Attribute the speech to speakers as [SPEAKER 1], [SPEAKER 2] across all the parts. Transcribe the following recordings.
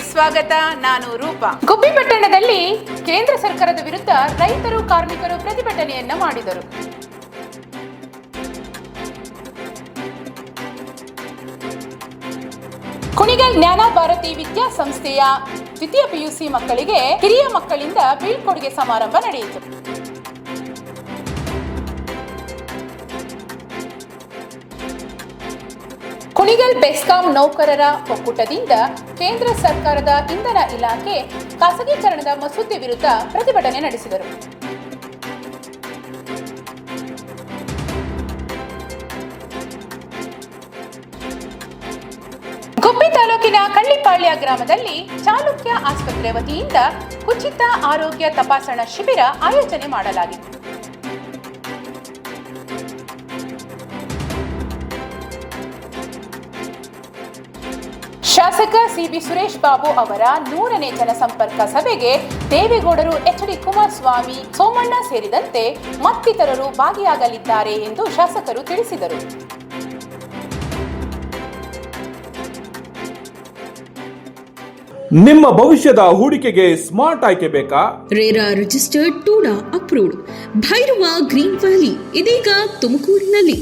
[SPEAKER 1] ಸ್ವಾಗತ, ನಾನು ರೂಪಾ. ಗುಬ್ಬಿ ಪಟ್ಟಣದಲ್ಲಿ ಕೇಂದ್ರ ಸರ್ಕಾರದ ವಿರುದ್ಧ ರೈತರು, ಕಾರ್ಮಿಕರು ಪ್ರತಿಭಟನೆಯನ್ನ ಮಾಡಿದರು. ಕುಣಿಗಲ್ ಜ್ಞಾನ ಭಾರತಿ ವಿದ್ಯಾಸಂಸ್ಥೆಯ ದ್ವಿತೀಯ ಪಿಯುಸಿ ಮಕ್ಕಳಿಗೆ ಹಿರಿಯ ಮಕ್ಕಳಿಂದ ಬೀಳ್ಕೊಡುಗೆ ಸಮಾರಂಭ ನಡೆಯಿತು. ಕುಣಿಗಲ್ ಬೆಸ್ಕಾಂ ನೌಕರರ ಒಕ್ಕೂಟದಿಂದ ಕೇಂದ್ರ ಸರ್ಕಾರದ ಇಂಧನ ಇಲಾಖೆ ಖಾಸಗೀಕರಣದ ಮಸೂದೆ ವಿರುದ್ಧ ಪ್ರತಿಭಟನೆ ನಡೆಸಿದರು. ಗುಬ್ಬಿ ತಾಲೂಕಿನ ಕಳ್ಳಿಪಾಳ್ಯ ಗ್ರಾಮದಲ್ಲಿ ಚಾಲುಕ್ಯ ಆಸ್ಪತ್ರೆ ವತಿಯಿಂದ ಉಚಿತ ಆರೋಗ್ಯ ತಪಾಸಣಾ ಶಿಬಿರ ಆಯೋಜನೆ ಮಾಡಲಾಗಿತ್ತು. ಶಾಸಕ ಸಿಬಿ ಸುರೇಶ್ ಬಾಬು ಅವರ ನೂರನೇ ಜನಸಂಪರ್ಕ ಸಭೆಗೆ ದೇವೇಗೌಡರು ಎಚ್ ಡಿ ಕುಮಾರಸ್ವಾಮಿ ಸೋಮಣ್ಣ ಸೇರಿದಂತೆ ಮತ್ತಿತರರು ಭಾಗಿಯಾಗಲಿದ್ದಾರೆ ಎಂದು ಶಾಸಕರು ತಿಳಿಸಿದರು.
[SPEAKER 2] ನಿಮ್ಮ ಭವಿಷ್ಯದ ಹೂಡಿಕೆಗೆ ಸ್ಮಾರ್ಟ್ ಆಯ್ಕೆ ಬೇಕಾ?
[SPEAKER 3] RERA registered TUDA approved. Bhairava green valley ಇದೀಗ ತುಮಕೂರಿನಲ್ಲಿ.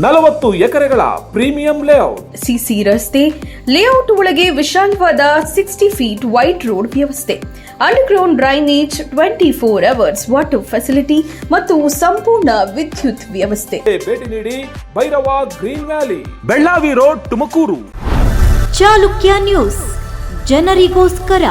[SPEAKER 2] ನಲವತ್ತು ಎಕರೆಗಳ ಪ್ರೀಮಿಯಂ ಲೇಔಟ್.
[SPEAKER 4] ಸಿಸಿ ರಸ್ತೆ ಲೇಔಟ್ ಒಳಗೆ ವಿಶಾಲವಾದ ಸಿಕ್ಸ್ಟಿ ಫೀಟ್ ವೈಟ್ ರೋಡ್ ವ್ಯವಸ್ಥೆ. Underground drainage twenty four hours water facility ಮತ್ತು ಸಂಪೂರ್ಣ ವಿದ್ಯುತ್ ವ್ಯವಸ್ಥೆ.
[SPEAKER 2] ಭೇಟಿ ನೀಡಿ Bhairava green valley. Bellavi road Tumakuru.
[SPEAKER 5] Chalukya news. ಜನರಿಗೋಸ್ಕರ.